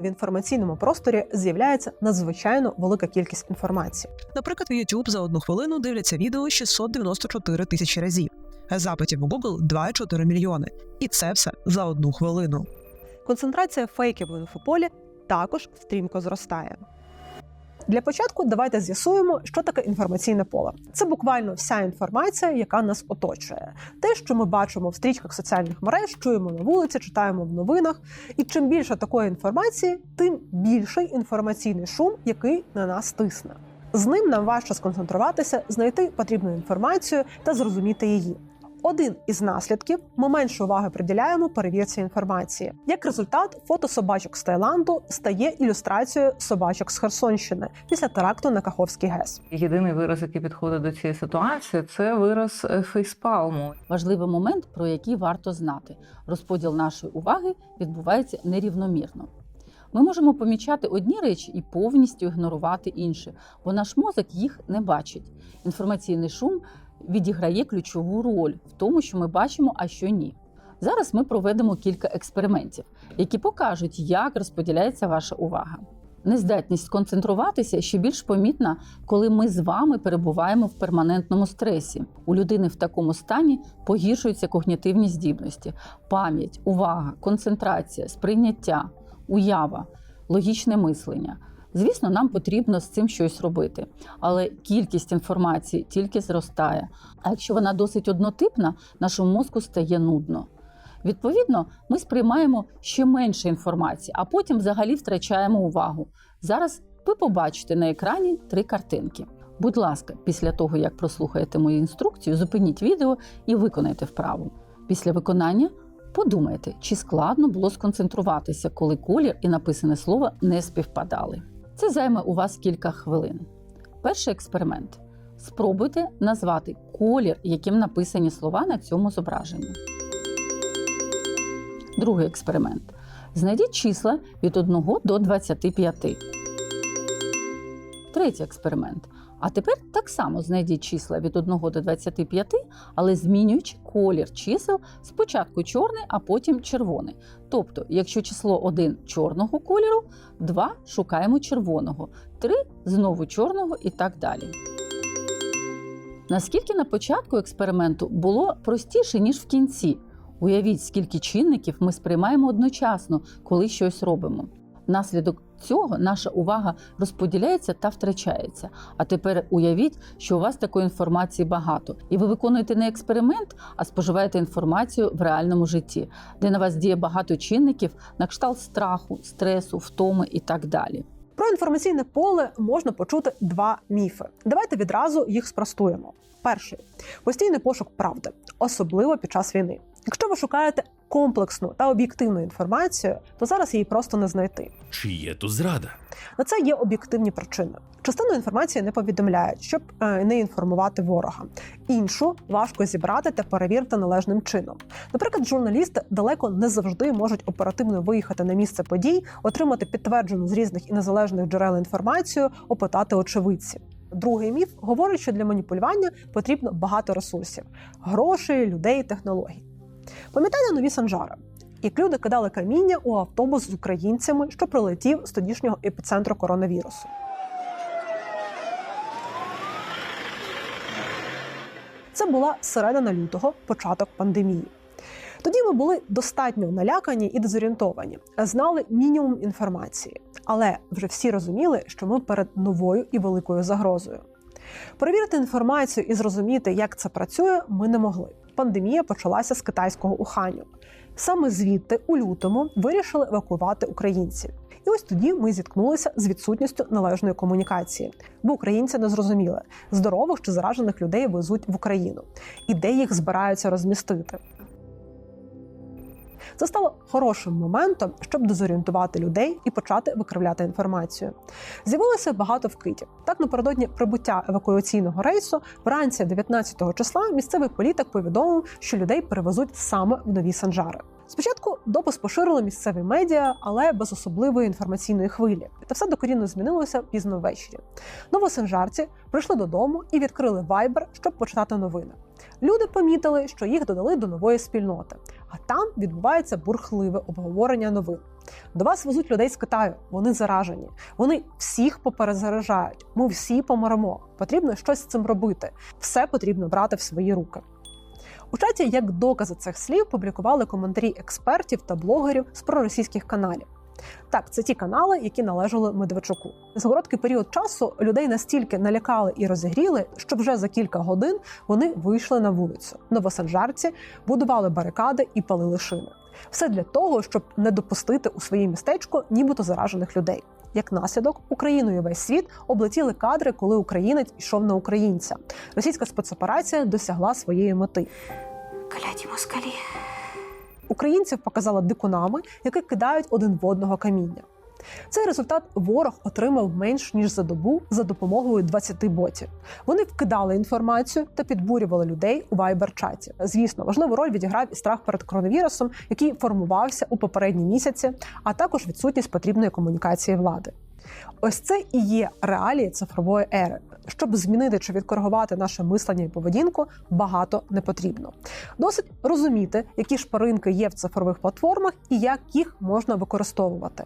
В інформаційному просторі з'являється надзвичайно велика кількість інформації. Наприклад, в YouTube за одну хвилину дивляться відео 694 тисячі разів, запитів у Google 2,4 мільйони. І це все за одну хвилину. Концентрація фейків в інфополі також стрімко зростає. Для початку давайте з'ясуємо, що таке інформаційне поле. Це буквально вся інформація, яка нас оточує. Те, що ми бачимо в стрічках соціальних мереж, чуємо на вулиці, читаємо в новинах. І чим більше такої інформації, тим більший інформаційний шум, який на нас тисне. З ним нам важче сконцентруватися, знайти потрібну інформацію та зрозуміти її. Один із наслідків ми менше уваги приділяємо перевірці інформації. Як результат, фото собачок з Таїланду стає ілюстрацією собачок з Херсонщини після теракту на Каховський ГЕС. Єдиний вираз, який підходить до цієї ситуації, це вираз е, фейспалму. Важливий момент, про який варто знати: розподіл нашої уваги відбувається нерівномірно. Ми можемо помічати одні речі і повністю ігнорувати інші, бо наш мозок їх не бачить. Інформаційний шум відіграє ключову роль в тому, що ми бачимо, а що ні. Зараз ми проведемо кілька експериментів, які покажуть, як розподіляється ваша увага. Нездатність сконцентруватися ще більш помітна, коли ми з вами перебуваємо в перманентному стресі. У людини в такому стані погіршуються когнітивні здібності, пам'ять, увага, концентрація, сприйняття, уява, логічне мислення. Звісно, нам потрібно з цим щось робити, але кількість інформації тільки зростає. А якщо вона досить однотипна, нашому мозку стає нудно. Відповідно, ми сприймаємо ще менше інформації, а потім взагалі втрачаємо увагу. Зараз ви побачите на екрані три картинки. Будь ласка, після того як прослухаєте мою інструкцію, зупиніть відео і виконайте вправу. Після виконання подумайте, чи складно було сконцентруватися, коли колір і написане слово не співпадали. Це займе у вас кілька хвилин. Перший експеримент. Спробуйте назвати колір, яким написані слова на цьому зображенні. Другий експеримент. Знайдіть числа від 1 до 25. Третій експеримент. А тепер так само знайдіть числа від 1 до 25, але змінюючи колір чисел спочатку чорний, а потім червоний. Тобто, якщо число 1 чорного кольору, 2 шукаємо червоного, 3 знову чорного і так далі. Наскільки на початку експерименту було простіше, ніж в кінці. Уявіть, скільки чинників ми сприймаємо одночасно, коли щось робимо. Наслідок цього наша увага розподіляється та втрачається. А тепер уявіть, що у вас такої інформації багато, і ви виконуєте не експеримент, а споживаєте інформацію в реальному житті, де на вас діє багато чинників на кшталт страху, стресу, втоми і так далі. Про інформаційне поле можна почути два міфи. Давайте відразу їх спростуємо. Перший постійний пошук правди, особливо під час війни. Якщо ви шукаєте комплексну та об'єктивну інформацію, то зараз її просто не знайти. Чи є тут зрада? На це є об'єктивні причини. Частину інформації не повідомляють, щоб е, не інформувати ворога. Іншу важко зібрати та перевірити належним чином. Наприклад, журналісти далеко не завжди можуть оперативно виїхати на місце подій, отримати підтверджену з різних і незалежних джерел інформацію, опитати очевидців. Другий міф говорить, що для маніпулювання потрібно багато ресурсів: грошей, людей, технологій. Пам'ятаєте нові санжари? Як люди кидали каміння у автобус з українцями, що прилетів з тодішнього епіцентру коронавірусу. Це була середина лютого, початок пандемії. Тоді ми були достатньо налякані і дезорієнтовані, знали мінімум інформації, але вже всі розуміли, що ми перед новою і великою загрозою. Перевірити інформацію і зрозуміти, як це працює, ми не могли. Пандемія почалася з китайського Уханю. Саме звідти, у лютому, вирішили евакуювати українців. І ось тоді ми зіткнулися з відсутністю належної комунікації, бо українці не зрозуміли, здорових чи заражених людей везуть в Україну і де їх збираються розмістити. Це стало хорошим моментом, щоб дезорієнтувати людей і почати викривляти інформацію. З'явилося багато вкидів. Так, напередодні прибуття евакуаційного рейсу, вранці 19 числа, місцевий політик повідомив, що людей перевезуть саме в нові санжари. Спочатку допис поширили місцеві медіа, але без особливої інформаційної хвилі. Та все докорінно змінилося пізно ввечері. Новосанжарці прийшли додому і відкрили Viber, щоб почитати новини. Люди помітили, що їх додали до нової спільноти, а там відбувається бурхливе обговорення новин. До вас везуть людей з Китаю. Вони заражені. Вони всіх поперезаражають. Ми всі помремо. Потрібно щось з цим робити. Все потрібно брати в свої руки. У чаті як докази цих слів публікували коментарі експертів та блогерів з проросійських каналів. Так, це ті канали, які належали Медведчуку. За короткий період часу людей настільки налякали і розігріли, що вже за кілька годин вони вийшли на вулицю. Новосаджарці будували барикади і палили шини. Все для того, щоб не допустити у своє містечко нібито заражених людей. Як наслідок, Україною весь світ облетіли кадри, коли українець йшов на українця. Російська спецоперація досягла своєї мети. Кляті москалі. Українців показала дикунами, які кидають один в одного каміння. Цей результат ворог отримав менш ніж за добу за допомогою 20 ботів. Вони вкидали інформацію та підбурювали людей у вайбер-чаті. Звісно, важливу роль відіграв і страх перед коронавірусом, який формувався у попередні місяці, а також відсутність потрібної комунікації влади. Ось це і є реалії цифрової ери. Щоб змінити чи відкоригувати наше мислення і поведінку, багато не потрібно. Досить розуміти, які шпаринки є в цифрових платформах і як їх можна використовувати.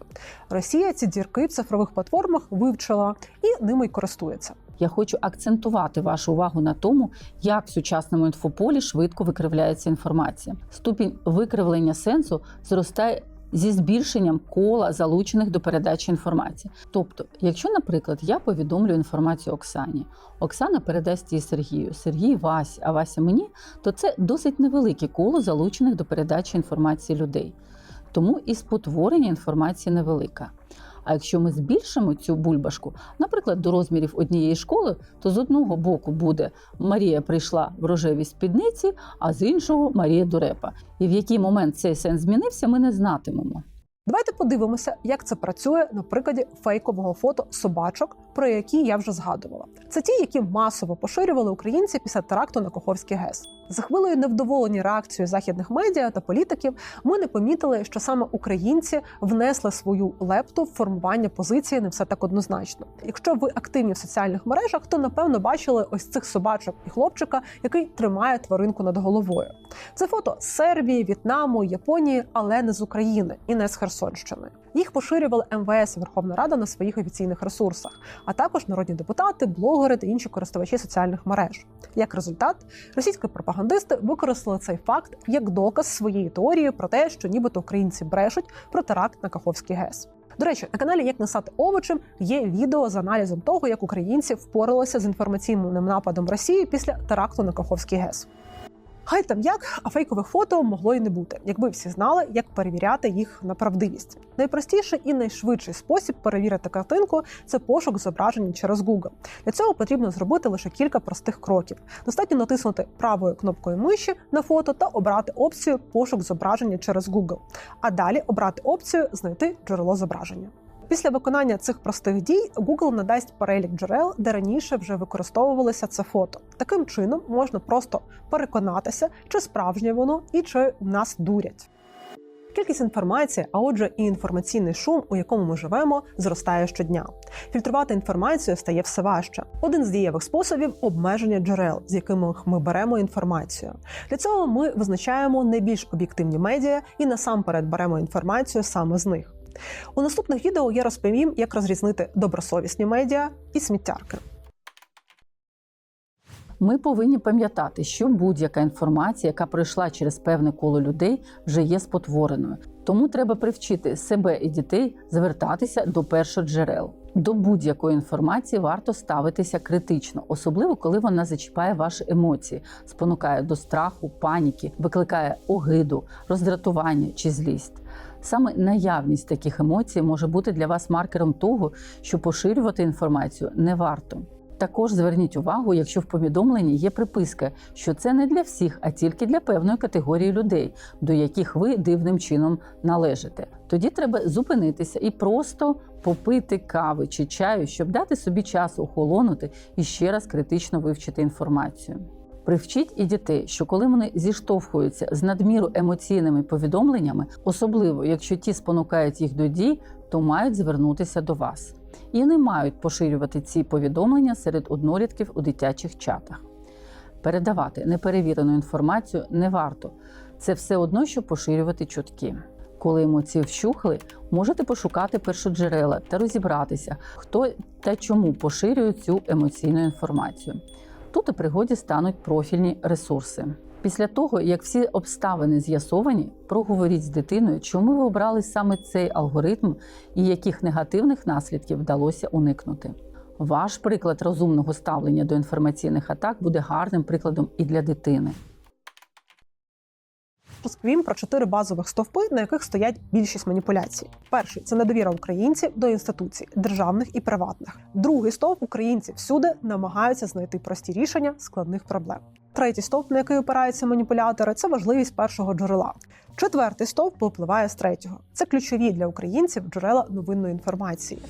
Росія ці дірки в цифрових платформах вивчила і ними й користується. Я хочу акцентувати вашу увагу на тому, як в сучасному інфополі швидко викривляється інформація. Ступінь викривлення сенсу зростає зі збільшенням кола залучених до передачі інформації. Тобто, якщо, наприклад, я повідомлю інформацію Оксані, Оксана передасть її Сергію, Сергій Васі, а Вася мені, то це досить невелике коло залучених до передачі інформації людей. Тому і спотворення інформації невелика. А якщо ми збільшимо цю бульбашку, наприклад, до розмірів однієї школи, то з одного боку буде Марія прийшла в рожевій спідниці, а з іншого Марія Дурепа. І в який момент цей сенс змінився, ми не знатимемо. Давайте подивимося, як це працює на прикладі фейкового фото собачок, про які я вже згадувала. Це ті, які масово поширювали українці після теракту на Каховський ГЕС. За хвилею невдоволені реакцією західних медіа та політиків, ми не помітили, що саме українці внесли свою лепту в формування позиції не все так однозначно. Якщо ви активні в соціальних мережах, то напевно бачили ось цих собачок і хлопчика, який тримає тваринку над головою. Це фото з Сербії, В'єтнаму, Японії, але не з України і не з Херсонщини. Їх поширювали МВС і Верховна Рада на своїх офіційних ресурсах, а також народні депутати, блогери та інші користувачі соціальних мереж. Як результат, російські пропагандисти використали цей факт як доказ своєї теорії про те, що нібито українці брешуть про теракт на Каховський ГЕС. До речі, на каналі Як не стати овочем є відео з аналізом того, як українці впоралися з інформаційним нападом Росії після теракту на Каховський ГЕС. Хай там як, а фейкових фото могло й не бути, якби всі знали, як перевіряти їх на правдивість. Найпростіший і найшвидший спосіб перевірити картинку це пошук зображень через Google. Для цього потрібно зробити лише кілька простих кроків. Достатньо натиснути правою кнопкою миші на фото та обрати опцію Пошук зображення через Google, а далі обрати опцію Знайти джерело зображення. Після виконання цих простих дій Google надасть перелік джерел, де раніше вже використовувалося це фото. Таким чином можна просто переконатися, чи справжнє воно і чи нас дурять. Кількість інформації, а отже, і інформаційний шум, у якому ми живемо, зростає щодня. Фільтрувати інформацію стає все важче. Один з дієвих способів обмеження джерел, з якими ми беремо інформацію. Для цього ми визначаємо найбільш об'єктивні медіа і насамперед беремо інформацію саме з них. У наступних відео я розповім, як розрізнити добросовісні медіа і сміттярки. Ми повинні пам'ятати, що будь-яка інформація, яка пройшла через певне коло людей, вже є спотвореною. Тому треба привчити себе і дітей звертатися до першоджерел. До будь-якої інформації варто ставитися критично, особливо коли вона зачіпає ваші емоції, спонукає до страху, паніки, викликає огиду, роздратування чи злість. Саме наявність таких емоцій може бути для вас маркером того, що поширювати інформацію не варто. Також зверніть увагу, якщо в повідомленні є приписка, що це не для всіх, а тільки для певної категорії людей, до яких ви дивним чином належите. Тоді треба зупинитися і просто попити кави чи чаю, щоб дати собі час охолонути і ще раз критично вивчити інформацію. Привчіть і дітей, що коли вони зіштовхуються з надміру емоційними повідомленнями, особливо якщо ті спонукають їх до дій, то мають звернутися до вас і не мають поширювати ці повідомлення серед однолітків у дитячих чатах. Передавати неперевірену інформацію не варто. Це все одно, що поширювати чутки. Коли емоції вщухли, можете пошукати першоджерела та розібратися, хто та чому поширює цю емоційну інформацію. Тут у пригоді стануть профільні ресурси. Після того, як всі обставини з'ясовані, проговоріть з дитиною, чому ви обрали саме цей алгоритм і яких негативних наслідків вдалося уникнути. Ваш приклад розумного ставлення до інформаційних атак буде гарним прикладом і для дитини. Розповім про чотири базових стовпи, на яких стоять більшість маніпуляцій. Перший це недовіра українців до інституцій державних і приватних. Другий стовп українці всюди намагаються знайти прості рішення складних проблем. Третій стовп, на який опираються маніпулятори, це важливість першого джерела. Четвертий стовп випливає з третього. Це ключові для українців джерела новинної інформації.